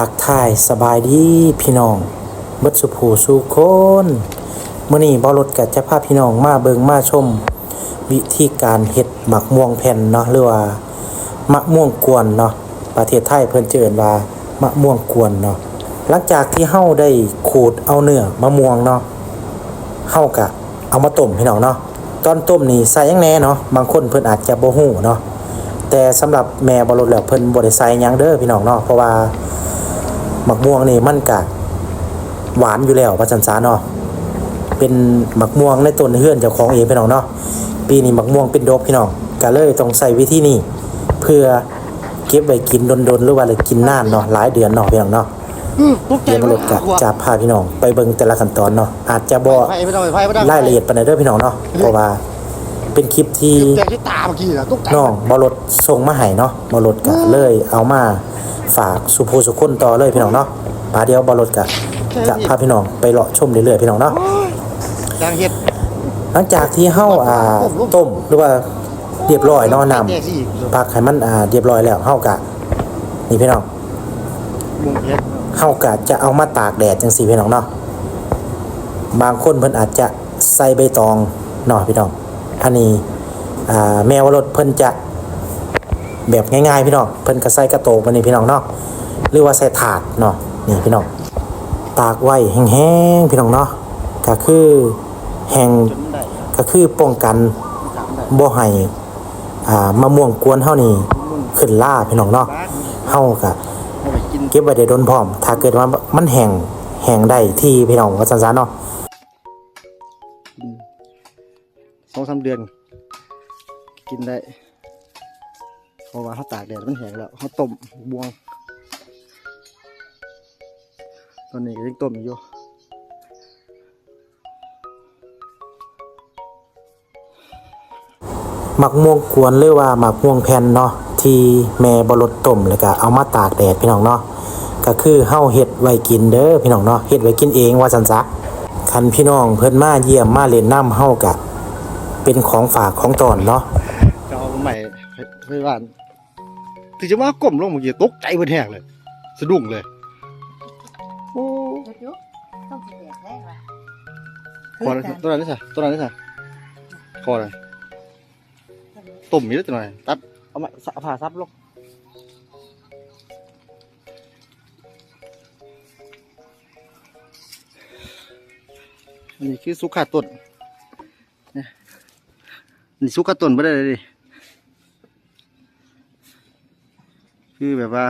ทักทายสบายดีพี่น้องเบิดสุผูสู่คนเมื้อนี้บ่รถก็จะพาพี่น้องมาเบิงมาชม วิธีการเฮ็ดหมักม่วงแผ่นเนาะหรือว่ามะม่วงกวนเนาะประเทศไทยเพิ่นจะเอิ้นว่ามะม่วงกวนเนาะหลังจากที่เฮาได้ขูดเอาเนื้อมะม่วงเนาะเฮาก็เอามาต้มพี่น้องเนาะตอนต้มนี่ใส่ยังแหน่เนาะบางคนเพิ่นอาจจะบ่ฮู้เนาะแต่สำหรับแม่บ่รถแล้วเพิ่นบ่ได้ใส่ยังเด้อพี่น้องเนาะเพราะว่า มักม่วงนี่มันกะหวานอยู่แล้วว่าจันซาเนาะเป็นหมักม่วงในต้นเฮือนเจ้าของเองพี่น้องเนาะปีนี้หมักม่วงเป็นดอกพี่น้องก็เลยต้องใส่วิธีนี้เพื่อเก็บไว้กินดนๆหรือว่าเลยกินนานเนาะหลายเดือนเนาะพี่น้องเนาะตกใจเดี๋ยวมารถกะจะพาพี่น้องไปเบิ่งแต่ละขั้นตอนเนาะอาจจะบ่ไฟไม่ต้องไฟไม่ต้องรายละเอียดปานใดเด้อพี่น้องเนาะเพราะว่าเป็นคลิปที่แจกที่ตาเมื่อกี้นะตกใจน้องบอรถส่งมาให้เนาะบอรถกะเลยเอามา ฝากสุภูสุคนต่อเลยพี่น้องเนาะปาเดียวบอรถกะจะพาพี่น้องไปเลาะชมเรื่อยๆพี่น้องเนาะจางเห็ดหลังจากที่เฮาอ่าต้มหรือว่าเรียบร้อยเนาะน้แจกสิำพักให้มันอ่าเรียบร้อยแล้วเฮากะนี่พี่น้องมุงเห็ดเฮากะจะเอามาตากแดดจังซี่พี่น้องเนาะบางคนเพิ่นอาจจะใส่ใบตองเนาะพี่น้องอันนี้อ่าแมวรถเพิ่นจะ แบบง่ายๆพี่น้องเพิ่นก็ใส่กระโตกมานี่พี่น้องเนาะหรือว่าใส่ถาดเนาะนี่พี่น้องตากไว้แห้งๆพี่น้องเนาะก็คือแห้งก็คือป้องกันสามได้บ่ให้อ่ามะม่วงกวนเฮานี่ขึ้นล่าพี่น้องเนาะเฮาก็เอากินเก็บไว้ได้โดนพร้อม ถ้าเกิดว่ามันแห้งแห้งได้ที่พี่น้องว่าซั่นๆเนาะสองสามเดือนกินได้ ราะว่าเขาตากแดดมันแห้งแล้วเขาต้มบวง ตอนนี้ก็ยังต้มอยู่หมักม่วงกวนหรือว่าหมักม่วงแผ่นเนาะที่แม่บ่ลดต้มแล้วก็เอามาตากแดดพี่น้องเนาะก็คือเฮาเฮ็ดไว้กินเด้อพี่น้องเนาะเฮ็ดไว้กินเองว่าซั่นซะคันพี่น้องเพิ่นมาเยี่ยมมาเล่นน้ำเฮาก็เป็นของฝากของตอนเนาะจะเอาใหม่ไปบ้าน ถึงจะมาก้มลงเมื่อกี้ตกใจเพิ่นแห้งเลย สะดุ้งเลยโอ้จุ๊บต้องสิแดกได้ป่ะคอนั้นตัวนั้นนี่สิตัวนั้นนี่สิคออะไรต้มมีแล้วตัวไหนตัดเอามาเอาผ่าซับลงอันนี้คือสุขาต้นเนี่ยอันนี่สุขาต้นไม่ได้เลยดิ คือแบบว่า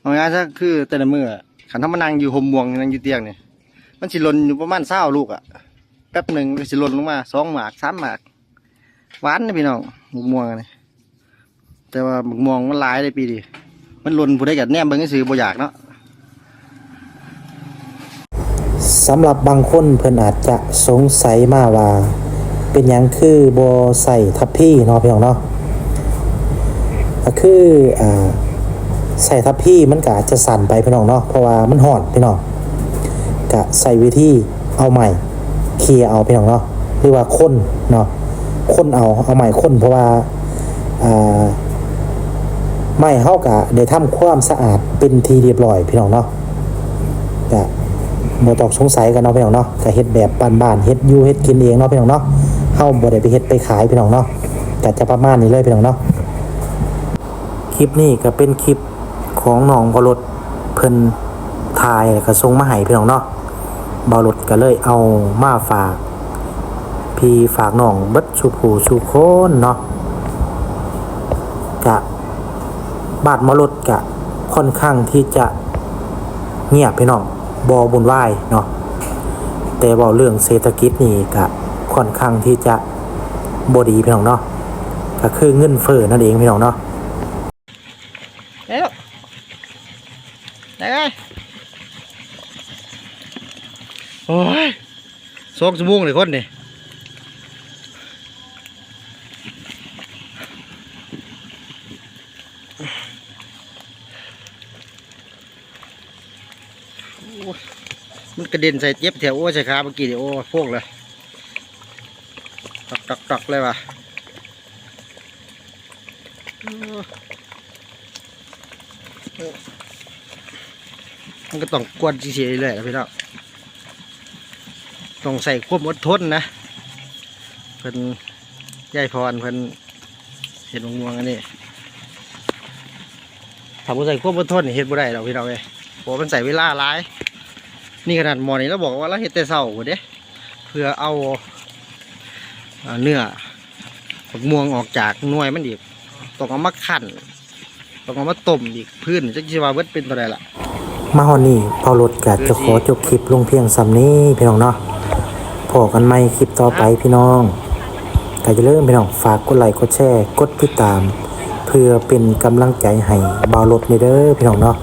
เอาง่ายๆซะคือแต่ละมืออะขันทำมานั่งอยู่ห่มม่วงนั่งอยู่เตียงเนี่ยมันสิหล่นอยู่ประมาณเศร้าลูกอะแป๊บหนึ่งก็สิหล่นลงมาสองหมากสามหมากหวานนะพี่น้องหมกม่วงอันนี่แต่ว่าหมกม่วงมันหลายเลยปีดีมันหล่นผู้ใดกัดแนมเบิ่งก็ซื้อบ่อยากเนาะ สำหรับบางคนเพิ่นอาจจะสงสัยมาว่า เป็นหยังคือบ่ใส่ทับพี่เนาะพี่น้องเนาะ ก็คืออ่าใส่ทับพี่มันก็อาจจะสั่นไปพี่น้องเนาะเพราะว่ามันห่อนพี่น้องก็ใส่วิธีเอาใหม่เคลียเอาพี่น้องเนาะหรือว่าค้นเนาะค้นเอาเอาใหม่ค้นเพราะว่าอ่าไม้เฮาก็ได้ทำความสะอาดเป็นทีเรียบร้อยพี่น้องเนาะก็บ่ต้องสงสัยกันเนาะพี่น้องเนาะก็เฮ็ดแบบบ้านๆเฮ็ดอยู่เฮ็ดกินเองเนาะพี่น้องเนาะเฮาบ่ได้ไปเฮ็ดไปขายพี่น้องเนาะก็จะประมาณนี้เลยพี่น้องเนาะ คลิปนี้ก็เป็นคลิปของน้องบรถเพิ่นถ่ายก็ส่งมาให้พี่น้องเนาะบรถก็เลยเอามาฝาก พี่ฝากน้องเบิดสุผูสุคนเนาะกะบาดมรดกะค่อนข้างที่จะเงียบพี่น้องบอบุญไหวเนาะแต่เว่าเรื่องเศรษฐกิจนี่ก็ค่อนข้างที่จะบดีพี่น้องเนาะก็คือเงินเฟ้อนั่นเองพี่น้องเนาะ เอ้ยได้ไงโอ้ยสองชั่วโมงเลยคนนี่มันกระเด็นใส่เจ็บแถวโอ้ใส่ขาเมื่อกี้นี่โอ้พวกเลยตักตักตักเลยว่ะ มันก็ต้องกวนเฉยๆเลยนะพี่น้องต้องใส่ความอดทนนะเพิ่นยายพรเพิ่นเห็ดมะม่วงอันนี้ถ้าบ่ใส่ความอดทนนี่เฮ็ดบ่ได้ดอกพี่น้องเอ้ยเพราะมันใส่เวลาหลาย นี่ขนาดหมอนี่เราบอกว่าเราเฮ็ดแต่เช้าพุ่นเด้เพื่อเอาอ่าเนื้อมะม่วงออกจากหน่วยมันอีกต้องเอามาคั่น ต้องเอามาต้มอีกพื้นจักสิว่าเบิดเป็นตัวใดล่ะ มาฮอดนี่เผารถก็จะขอจบคลิปลงเพียงสำนี้พี่น้องเนาะพอกันใหม่คลิปต่อไปพี่น้องก็จะเริ่าลืมพี่น้องฝากกดไลค์กดแชร์กดติดตาม เพื่อเป็นกำลังใจให้เบารถในเด้อพี่น้องเนาะ